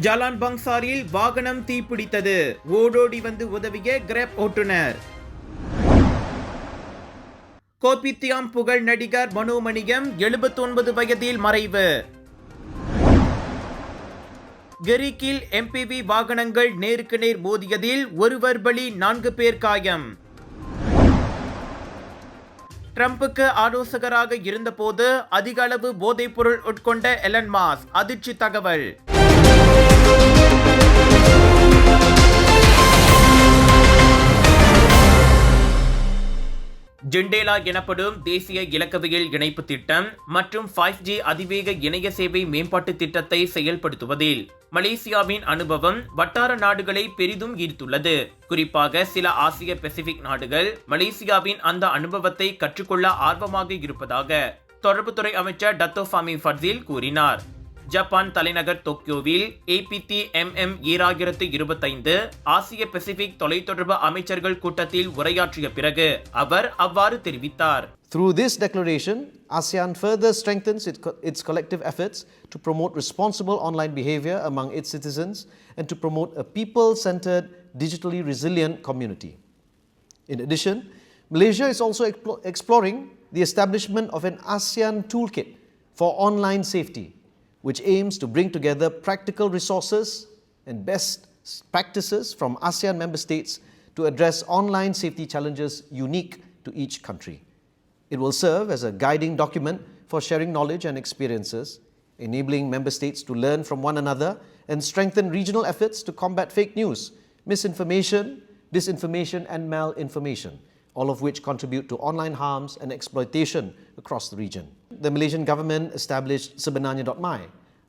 ஜலான் பங்சாரில் வாகனம் தீப்பிடித்தது. ஓடோடி வந்து உதவிய கிரேப் ஓட்டுநர் கோபித்தியாம் புகழ் நடிகர் மனோமணியம் 79 வயதில் மறைவு. கெரிக்கில் எம்பிவி வாகனங்கள் நேருக்கு நேர் மோதியதில் ஒருவர் பலி நான்கு பேர் காயம். ட்ரம்புக்கு ஆலோசகராக இருந்தபோது அதிக அளவு போதைப்பொருள் உட்கொண்ட எலன் மாஸ் அதிர்ச்சி தகவல். ஜெண்டேலா எனப்படும் தேசிய இலக்கவியல் இணைப்பு திட்டம் மற்றும் ஃபைவ் ஜி அதிவேக இணைய சேவை மேம்பாட்டு திட்டத்தை செயல்படுத்துவதில் மலேசியாவின் அனுபவம் வட்டார நாடுகளை பெரிதும் ஈர்த்துள்ளது. குறிப்பாக சில ஆசிய பசிபிக் நாடுகள் மலேசியாவின் அந்த அனுபவத்தை கற்றுக்கொள்ள ஆர்வமாக இருப்பதாக தொடர்புத்துறை அமைச்சர் டத்தோஃபாமி ஃபர்சீல் ஃபர்சில் கூறினார். ஜப்பான் தலைநகர் டோக்கியோவில் ஏபிடி எம்எம் ஈராயிரத்து இருபத்தைந்து ஆசிய பசிபிக் தொலைத்தொடர்பு அமைச்சர்கள் கூட்டத்தில் உரையாற்றிய பிறகு அவர் அவ்வாறு தெரிவித்தார் Through this declaration, ASEAN further strengthens its, co- its collective efforts to promote responsible online behavior among its citizens and to promote a people centered, digitally resilient community. In addition, Malaysia is also explo- exploring the establishment of an ASEAN toolkit for online safety, which aims to bring together practical resources and best practices from ASEAN member states to address online safety challenges unique to each country. It will serve as a guiding document for sharing knowledge and experiences, enabling member states to learn from one another and strengthen regional efforts to combat fake news, misinformation, disinformation, and malinformation, all of which contribute to online harms and exploitation across the region. The Malaysian government established Sebenarnya.my,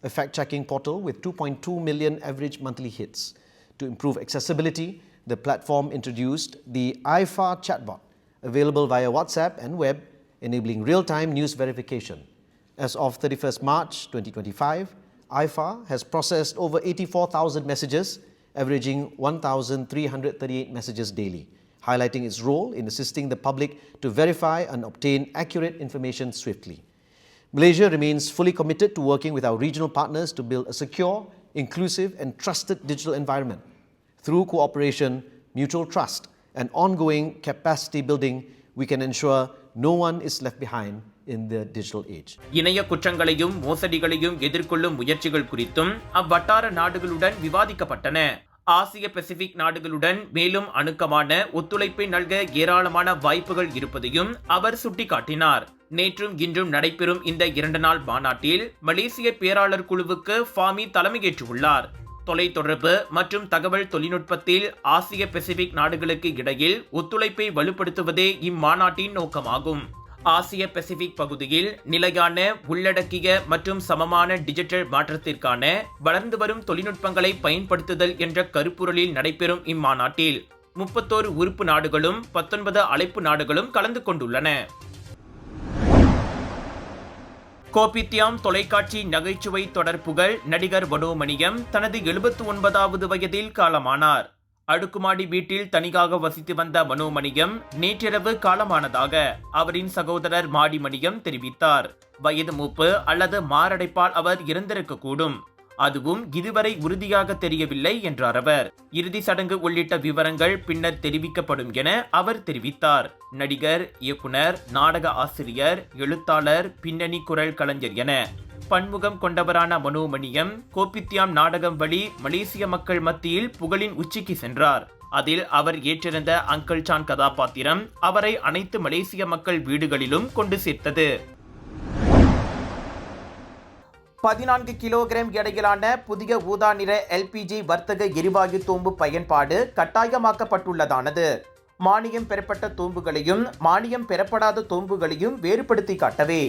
a fact checking portal with 2.2 million average monthly hits. To improve accessibility, the platform introduced the IFA chatbot, available via WhatsApp and web, enabling real time news verification. As of 31st March 2025, IFA has processed over 84,000 messages, averaging 1,338 messages daily, highlighting its role in assisting the public to verify and obtain accurate information swiftly. Malaysia remains fully committed to working with our regional partners to build a secure, inclusive, and trusted digital environment. Through cooperation, mutual trust, and ongoing capacity building, we can ensure no one is left behind in the digital age. இணைய குற்றங்களையும் மோசடிகளையும் எதிர்கொள்ளும் முயற்சிகள் குறித்தும் அவ்வட்டார நாடுகளுடன் விவாதிக்கப்பட்டன ஆசிய Pacific நாடுகளுடன் மேலும் அணுக்கமான ஒத்துழைப்பை நல்க ஏராளமான வாய்ப்புகள் இருப்பதையும் அவர் சுட்டிக்காட்டினார் நேற்றும் இன்றும் நடைபெறும் இந்த இரண்டு நாள் மாநாட்டில் மலேசிய பேராளர் குழுவுக்கு ஃபாமி தலைமையேற்றுள்ளார். தொலைத்தொடர்பு மற்றும் தகவல் தொழில்நுட்பத்தில் ஆசிய பசிபிக் நாடுகளுக்கு இடையில் ஒத்துழைப்பை வலுப்படுத்துவதே இம்மாநாட்டின் நோக்கமாகும். ஆசிய பசிபிக் பகுதியில் நிலையான உள்ளடக்கிய மற்றும் சமமான டிஜிட்டல் மாற்றத்திற்கான வளர்ந்து வரும் தொழில்நுட்பங்களை பயன்படுத்துதல் என்ற கருப்பொருளில் நடைபெறும் இம்மாநாட்டில் முப்பத்தோரு உறுப்பு நாடுகளும் பத்தொன்பது அழைப்பு நாடுகளும் கலந்து கொண்டுள்ளன. கோபித்யாம் தொலைக்காட்சி நகைச்சுவை தொடர்புகள் நடிகர் வனோமணியம் தனது எழுபத்து ஒன்பதாவது வயதில் காலமானார். அடுக்குமாடி வீட்டில் தனியாக வசித்து வந்த மனோமணியம் நேற்றிரவு காலமானதாக அவரின் சகோதரர் மாடிமணியம் தெரிவித்தார். வயது மூப்பு அல்லது மாரடைப்பால் அவர் இறந்திருக்கக்கூடும் அதுவும் இதுவரை உறுதியாக தெரியவில்லை என்றார் அவர். இறுதி சடங்கு உள்ளிட்ட விவரங்கள் பின்னர் தெரிவிக்கப்படும் என அவர் தெரிவித்தார். நடிகர் இயக்குனர் நாடக ஆசிரியர் எழுத்தாளர் பின்னணி குரல் கலைஞர் என. பன்முகம் கொண்டவரான மனோமணியம் கோபித்யாம் நாடகம் வழி மலேசிய மக்கள் மத்தியில் புகழின் உச்சிக்கு சென்றார். அதில் அவர் ஏற்றிருந்த அங்கிள் சான் கதாபாத்திரம் அவரை அனைத்து மலேசிய மக்கள் வீடுகளிலும் கொண்டு சேர்த்தது. பதினான்கு கிலோகிராம் எடையிலான புதிய ஊதா நிற எல்பிஜி வர்த்தக எரிவாயு தூம்பு பயன்பாடு கட்டாயமாக்கப்பட்டுள்ளதானது. மானியம் பெறப்பட்ட தூம்புகளையும் மானியம் பெறப்படாத தூம்புகளையும் வேறுபடுத்தி காட்டவே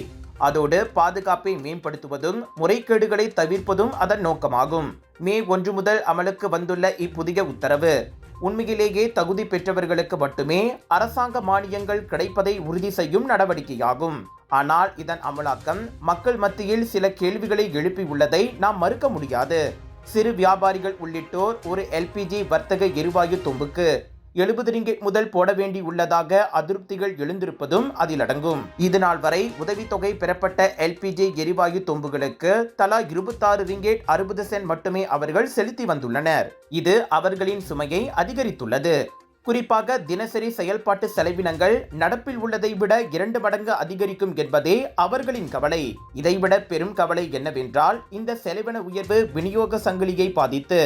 அதோடு பாதுகாப்பை மேம்படுத்துவதும் முறைகேடுகளை தவிர்ப்பதும் அதன் நோக்கமாகும். மே ஒன்று முதல் அமலுக்கு வந்துள்ள இப்புதிய உத்தரவு. உண்மையிலேயே தகுதி பெற்றவர்களுக்கு மட்டுமே அரசாங்க மானியங்கள் கிடைப்பதை உறுதி செய்யும் நடவடிக்கையாகும். ஆனால் இதன் அமலாக்கம் மக்கள் மத்தியில் சில கேள்விகளை எழுப்பியுள்ளதை நாம் மறுக்க முடியாது. சிறு வியாபாரிகள் உள்ளிட்டோர் ஒரு எல்பிஜி வர்த்தக எரிவாயு தொம்புக்கு எழுபது ரிங்கெட் முதல் போட வேண்டி உள்ளதாக அதிருப்திகள் எழுந்திருப்பதும் அதில் அடங்கும். இதுநாள் வரை உதவித்தொகை பெறப்பட்ட எல்பிஜி எரிவாயு தொம்புகளுக்கு தலா இருபத்தாறு ரிங்கெட் அறுபது சென்ட் மட்டுமே அவர்கள் செலுத்தி வந்துள்ளனர். இது அவர்களின் சுமையை அதிகரித்துள்ளது. குறிப்பாக தினசரி செயல்பாட்டு செலவினங்கள் நடப்பில் உள்ளதை விட இரண்டு மடங்கு அதிகரிக்கும் என்பதே அவர்களின் கவலை. இதைவிட பெரும் கவலை என்னவென்றால் இந்த செலவின உயர்வு விநியோக சங்கிலியை பாதித்து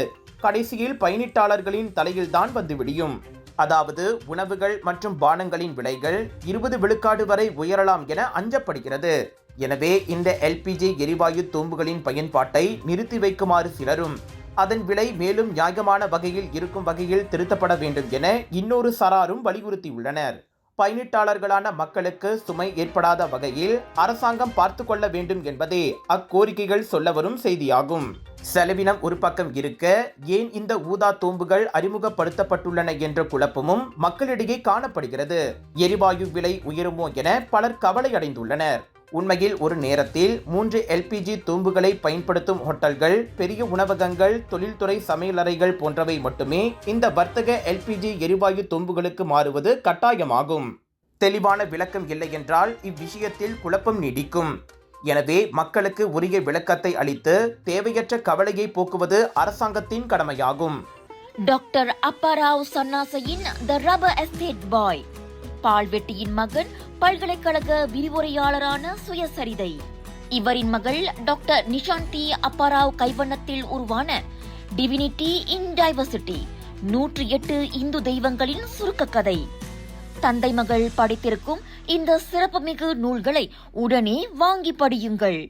கடைசியில் பயணிட்டாளர்களின் தலையில்தான் வந்து விடியும் அதாவது உணவுகள் மற்றும் பானங்களின் விலைகள் இருபது விழுக்காடு வரை உயரலாம் என அஞ்சப்படுகிறது. எனவே இந்த எல்பிஜி எரிவாயு தூம்புகளின் பயன்பாட்டை நிறுத்தி வைக்குமாறு சிலரும் அதன் விலை மேலும் நியாயமான வகையில் இருக்கும் வகையில் திருத்தப்பட வேண்டும் என இன்னொரு சராரும் வலியுறுத்தியுள்ளனர். பயனீட்டாளர்களான மக்களுக்கு சுமை ஏற்படாத வகையில் அரசாங்கம் பார்த்து கொள்ள வேண்டும் என்பதே அக்கோரிக்கைகள் சொல்ல வரும் செய்தியாகும். செலவினம் ஒரு பக்கம் இருக்க ஏன் இந்த ஊதா தூம்புகள் அறிமுகப்படுத்தப்பட்டுள்ளன என்ற குழப்பமும் மக்களிடையே காணப்படுகிறது. எரிவாயு விலை உயருமோ என பலர் கவலையடைந்துள்ளனர். உண்மையில் ஒரு நேரத்தில் மூன்று எல்பிஜி தூம்புகளை பயன்படுத்தும் ஹோட்டல்கள் பெரிய உணவகங்கள் தொழில்துறை சமையலறைகள் போன்றவை மட்டுமே இந்த வர்த்தக எல்பிஜி எரிவாயு தூம்புகளுக்கு மாறுவது கட்டாயமாகும். தெளிவான விளக்கம் இல்லை என்றால் இவ்விஷயத்தில் குழப்பம் நீடிக்கும். எனவே மக்களுக்கு உரிய விளக்கத்தை அளித்து தேவையற்ற கவலையை போக்குவது அரசாங்கத்தின் கடமையாகும். டாக்டர் அப்பாராவ் சன்னாசையின் த ரப்பர் எஸ்டேட் பாய். பால்வெட்டியின் மகன் பல்கலைக்கழக விரிவுரையாளரான சுயசரிதை. இவரின் மகள் டாக்டர் நிஷாந்தி அப்பாராவ் கைவண்ணத்தில் உருவான டிவினிட்டி இன் டைவர்சிட்டி நூற்றி எட்டு இந்து தெய்வங்களின் சுருக்க கதை தந்தை மகள் படித்திருக்கும் இந்த சிறப்புமிகு நூல்களை உடனே வாங்கி படியுங்கள்.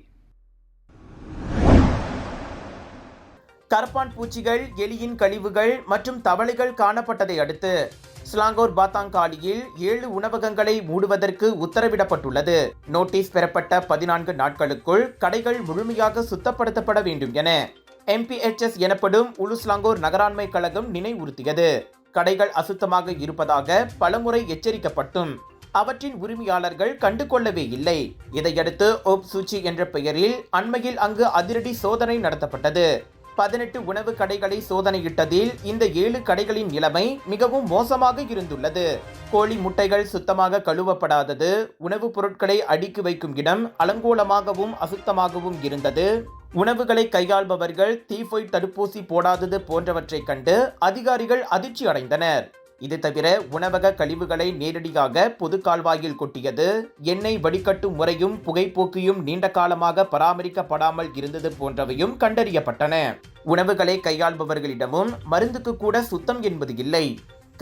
கரப்பான் பூச்சிகள் எலியின் கழிவுகள் மற்றும் தவளைகள் காணப்பட்டதை அடுத்து ஸ்லாங்கோர் பாத்தாங்காலியில் ஏழு உணவகங்களை மூடுவதற்கு உத்தரவிடப்பட்டுள்ளது. நோட்டீஸ் பெறப்பட்ட பதினான்கு நாட்களுக்குள் கடைகள் முழுமையாக சுத்தப்படுத்தப்பட வேண்டும் என எம்பிஎச்எஸ் எனப்படும் உலுஸ்லாங்கோர் நகராண்மை கழகம் நினைவுறுத்தியது. கடைகள் அசுத்தமாக இருப்பதாக பலமுறை எச்சரிக்கப்பட்டும். அவற்றின் உரிமையாளர்கள் கண்டுகொள்ளவே இல்லை. இதையடுத்து ஓப் சூச்சி என்ற பெயரில் அண்மையில் அங்கு அதிரடி சோதனை நடத்தப்பட்டது. பதினெட்டு உணவு கடைகளை சோதனையிட்டதில் இந்த ஏழு கடைகளின் நிலைமை மிகவும் மோசமாக இருந்துள்ளது. கோழி முட்டைகள் சுத்தமாக கழுவப்படாதது. உணவுப் பொருட்களை அடுக்கி வைக்கும் இடம் அலங்கோலமாகவும் அசுத்தமாகவும் இருந்தது. உணவுகளை கையாள்பவர்கள் தீபொய்ட் தடுப்பூசி போடாதது போன்றவற்றைக் கண்டு அதிகாரிகள் அதிர்ச்சி அடைந்தனர் இது தவிர உணவக கழிவுகளை நேரடியாக பொது கால்வாயில் கொட்டியது. எண்ணெய் வடிகட்டும் முறையும் புகைப்போக்கியும் நீண்ட காலமாக பராமரிக்கப்படாமல் இருந்தது போன்றவையும் கண்டறியப்பட்டன. உணவுகளை கையாள்பவர்களிடமும் மருந்துக்கு கூட சுத்தம் என்பது இல்லை.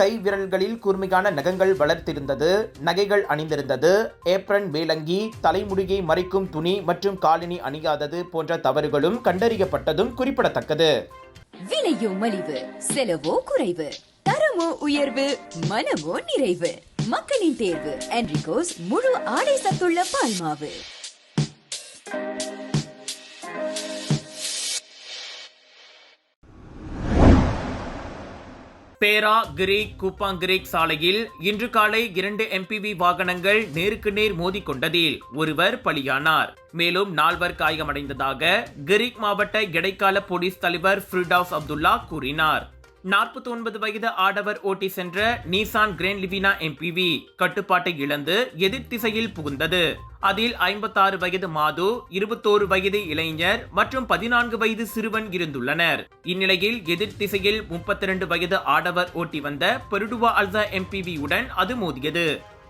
கை விரல்களில் கூர்மையான நகங்கள் வளர்த்திருந்தது நகைகள் அணிந்திருந்தது ஏப்ரன் மேலங்கி தலைமுடியை மறைக்கும் துணி மற்றும் காலனி அணியாதது போன்ற தவறுகளும் கண்டறியப்பட்டதும் குறிப்பிடத்தக்கது. விலையோ மலிவு செலவோ குறைவு. தரமோ உயர்வு மனமோ நிறைவு. மக்களின் தேர்வு என்ரிகோஸ் முழு ஆடை சத்துள்ள பால்மாவு பேரா கிரீக் கூப்பாங் கிரீக் சாலையில் இன்று காலை இரண்டு எம்பிவி வாகனங்கள் நேருக்கு நேர் மோதிக்கொண்டதில் ஒருவர் பலியானார். மேலும் நால்வர் காயமடைந்ததாக கிரீக் மாவட்ட இடைக்கால போலீஸ் தலைவர் ஃபிரிடாஸ் அப்துல்லா கூறினார். 49 ஒன்பது வயது ஆடவர் ஓட்டி சென்ற நீசான் கிரேன் லிவினா எம்பிவி கட்டுப்பாட்டை இழந்து எதிர் திசையில் புகுந்தது. அதில் 56 வயது மாது இருபத்தோரு வயது இளைஞர் மற்றும் பதினான்கு வயது சிறுவன் இருந்துள்ளனர். இந்நிலையில் எதிர் திசையில் 32 வயது ஆடவர் ஓட்டி வந்த பெருடுவா அல்சா எம்பிவி உடன் அது மோதியது.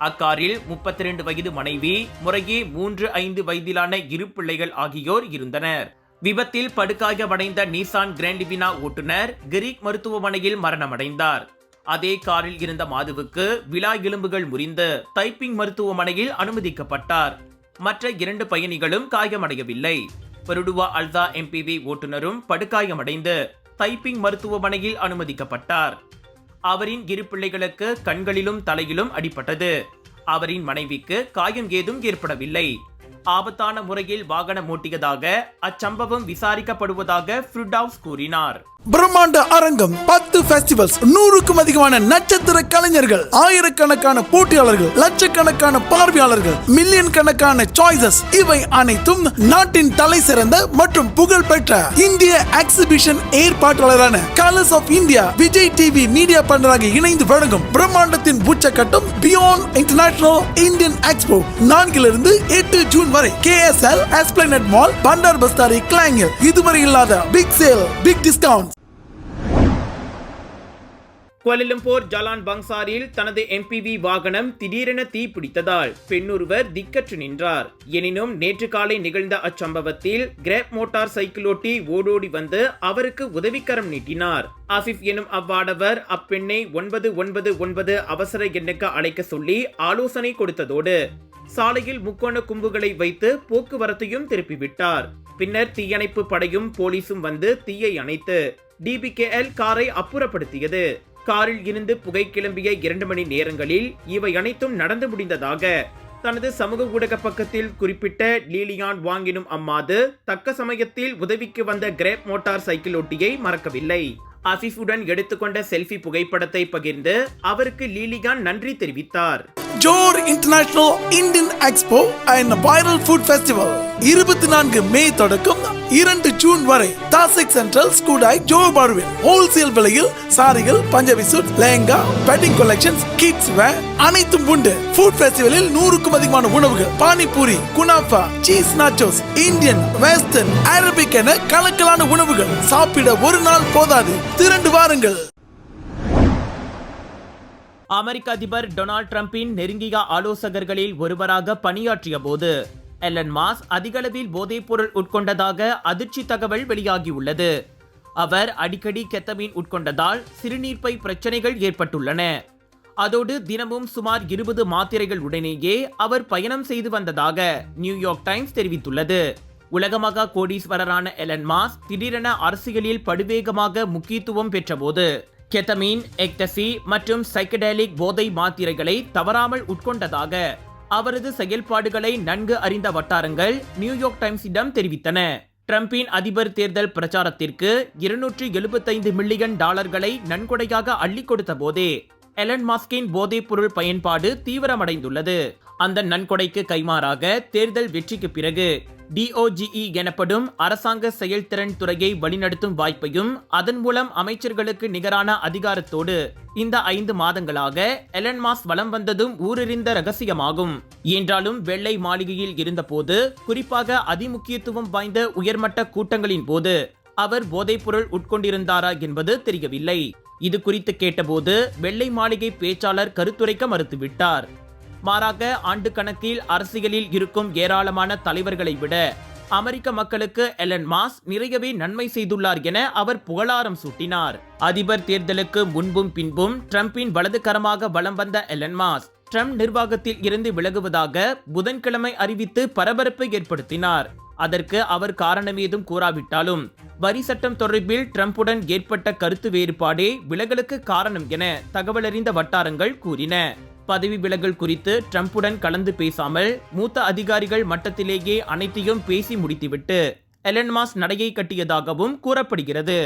அக்காரில் 32 வயது மனைவி முறையே மூன்று ஐந்து வயதிலான இரு பிள்ளைகள் ஆகியோர் இருந்தனர். விபத்தில் படுகாயமடைந்த நீசான் கிராண்டிபினா ஓட்டுநர் கிரீக் மருத்துவமனையில் மரணமடைந்தார். அதே காரில் இருந்த மாதுவுக்கு விழா எலும்புகள் முறிந்து தைப்பிங் மருத்துவமனையில் அனுமதிக்கப்பட்டார். மற்ற இரண்டு பயணிகளும் காயமடையவில்லை. பெருடுவா அல்தா எம்பிவி ஓட்டுநரும் படுகாயமடைந்து தைப்பிங் மருத்துவமனையில் அனுமதிக்கப்பட்டார். அவரின் இரு பிள்ளைகளுக்கு கண்களிலும் தலையிலும் அடிபட்டது. அவரின் மனைவிக்கு காயம் ஏதும் ஏற்படவில்லை. ஆபத்தான முறையில் வாகனம் ஓட்டியதாக அச்சம்பவம் விசாரிக்கப்படுவதாக ஃப்ருடாவ்ஸ் கூறினார். பிரம்மாண்ட அரங்கம் பத்து ஃபெஸ்டிவல்ஸ் நூறுக்கும் அதிகமான நட்சத்திர கலைஞர்கள் ஆயிரக்கணக்கான போட்டியாளர்கள் லட்சக்கணக்கான பார்வையாளர்கள் மில்லியன் கணக்கான சாய்ஸஸ் இவை அனைத்தும் நாட்டின் தலை சிறந்த மற்றும் புகழ் பெற்ற இந்திய exhibition ஏற்பாட்டாளரான colours of India Vijay TV media பண்டராக இணைந்து வழங்கும் பிரம்மாண்டத்தின் உச்சக்கட்டம் பியாண்ட் இன்டர்நேஷனல் இந்தியன் எக்ஸ்போ நான்கிலிருந்து எட்டு ஜூன் வரை கேஎஸ்எல் எஸ்பிளனட் மால் பண்டார் பஸ்தாரி கிளாங்கில் இதுவரை இல்லாத big sale big discount Kuala Lumpur Jalan பங்சாரில் தனது எம்பிவி வாகனம் திடீரென தீப்பிடித்ததால் பெண்ணொருவர் திக்கற்று நின்றார். எனினும் நேற்று காலை நிகழ்ந்த அச்சம்பவத்தில் கிரேப் மோட்டார் சைக்கிளோட்டி ஓடோடி வந்து அவருக்கு உதவிக்கரம் நீட்டினார். ஆசிப் எனும் அவ்வாடவர் அப்பெண்ணை ஒன்பது ஒன்பது ஒன்பது அவசர எண்ணுக்கு அழைக்க சொல்லி ஆலோசனை கொடுத்ததோடு சாலையில் முக்கோண கும்புகளை வைத்து போக்குவரத்தையும் திருப்பிவிட்டார். பின்னர் தீயணைப்பு படையும் போலீசும் வந்து தீயை அணைத்து டிபிகேஎல் காரை அப்புறப்படுத்தியது. காரில் இருந்து புகை கிளம்பிய இரண்டு மணி நேரங்களில் இவை அனைத்தும் நடந்து முடிந்ததாக தனது சமூக ஊடக பக்கத்தில் குறிப்பிட்ட லீலியான் வாங்கினும் அம்மாது தக்க சமயத்தில் உதவிக்கு வந்த கிரேப் மோட்டார் சைக்கிள் ஒட்டியை மறக்கவில்லை. அசிஃபுடன் எடுத்துக்கொண்ட செல்ஃபி புகைப்படத்தை பகிர்ந்து அவருக்கு லீலிகான் நன்றி தெரிவித்தார். Johor international Indian expo and viral food festival இருபத்தி நான்கு மே தொடக்கம் இரண்டு ஜூன் வரை தாசிக் சென்ட்ரல் ஸ்கூடாய் ஜோ பார்வில் ஹோல்சேல் விலையில் சாரிகள் Punjabi suit lehenga bedding collections kids wear அனைத்தும் உண்டு. ஃபுட் ஃபெஸ்டிவலில் நூறுக்கும் அதிகமான உணவுகள் panipuri kunafa cheese nachos Indian western Arabic என கலக்கலான உணவுகள் சாப்பிட ஒரு நாள் போதாது. திரண்டு வாருங்கள். அமெரிக்க அதிபர் டொனால்ட் ட்ரம்பின் நெருங்கிய ஆலோசகர்களில் ஒருவராக பணியாற்றிய போது எலன் மாஸ் அதிகளவில் போதைப்பொருள் உட்கொண்டதாக அதிர்ச்சி தகவல் வெளியாகியுள்ளது. அவர் அடிக்கடி கெத்தமீன் உட்கொண்டதால் சிறுநீர்ப்பை பிரச்சனைகள் ஏற்பட்டுள்ளன. அதோடு தினமும் சுமார் இருபது மாத்திரைகள் உடனேயே அவர் பயணம் செய்து வந்ததாக நியூயார்க் டைம்ஸ் தெரிவித்துள்ளது. உலகமாக கோடீஸ்வரரான எலன் மாஸ் திடீரென அரசியலில் படுவேகமாக முக்கியத்துவம் பெற்றபோது கெத்தமீன் எக்டசி மற்றும் சைக்கடேலிக் போதை மாத்திரைகளை தவறாமல் உட்கொண்டதாக அவரது செயல்பாடுகளை நன்கு அறிந்த வட்டாரங்கள் நியூயார்க் டைம்ஸிடம் தெரிவித்தன. ட்ரம்பின் அதிபர் தேர்தல் பிரச்சாரத்திற்கு இருநூற்றி எழுபத்தைந்து மில்லியன் டாலர்களை நன்கொடையாக அள்ளி கொடுத்த போதே எலன் மாஸ்கின் போதைப் பொருள் பயன்பாடு தீவிரமடைந்துள்ளது. அந்த நன்கொடைக்கு கைமாறாக தேர்தல் வெற்றிக்கு பிறகு டிஓஜிஇ எனப்படும் அரசாங்க செயல்திறன் துறையை வழிநடத்தும் வாய்ப்பையும் அதன் மூலம் அமைச்சர்களுக்கு நிகரான அதிகாரத்தோடு இந்த ஐந்து மாதங்களாக எலன் மாஸ் வலம் வந்ததும் ஊரறிந்த ரகசியமாகும். என்றாலும் வெள்ளை மாளிகையில் இருந்தபோது குறிப்பாக அதிமுக்கியத்துவம் வாய்ந்த உயர்மட்ட கூட்டங்களின் போது அவர் போதைப்பொருள் உட்கொண்டிருந்தாரா என்பது தெரியவில்லை. இது குறித்து கேட்டபோது வெள்ளை மாளிகை பேச்சாளர் கருத்துரைக்க மறுத்துவிட்டார். மாறாக ஆண்டு கணக்கில் அரசியலில் இருக்கும் ஏராளமான தலைவர்களை விட அமெரிக்க மக்களுக்கு எலன் மாஸ் நிறையவே நன்மை செய்துள்ளார் என அவர் புகழாரம் சூட்டினார். அதிபர் தேர்தலுக்கு முன்பும் பின்பும் ட்ரம்பின் வலதுகரமாக வலம் வந்த எலன் மாஸ் ட்ரம்ப் நிர்வாகத்தில் இருந்து விலகுவதாக புதன்கிழமை அறிவித்து பரபரப்பை ஏற்படுத்தினார். அதற்கு அவர் காரணம் ஏதும் கூறாவிட்டாலும் வரி சட்டம் தொடர்பில் ட்ரம்புடன் ஏற்பட்ட கருத்து வேறுபாடே விலகலுக்கு காரணம் என தகவலறிந்த வட்டாரங்கள் கூறின. பதவி விலகல் குறித்து ட்ரம்புடன் கலந்து பேசாமல் மூத்த அதிகாரிகள் மட்டத்திலேயே அனைத்தையும் பேசி முடித்துவிட்டு எலன்மாஸ் நடையை கட்டியதாகவும் கூறப்படுகிறது.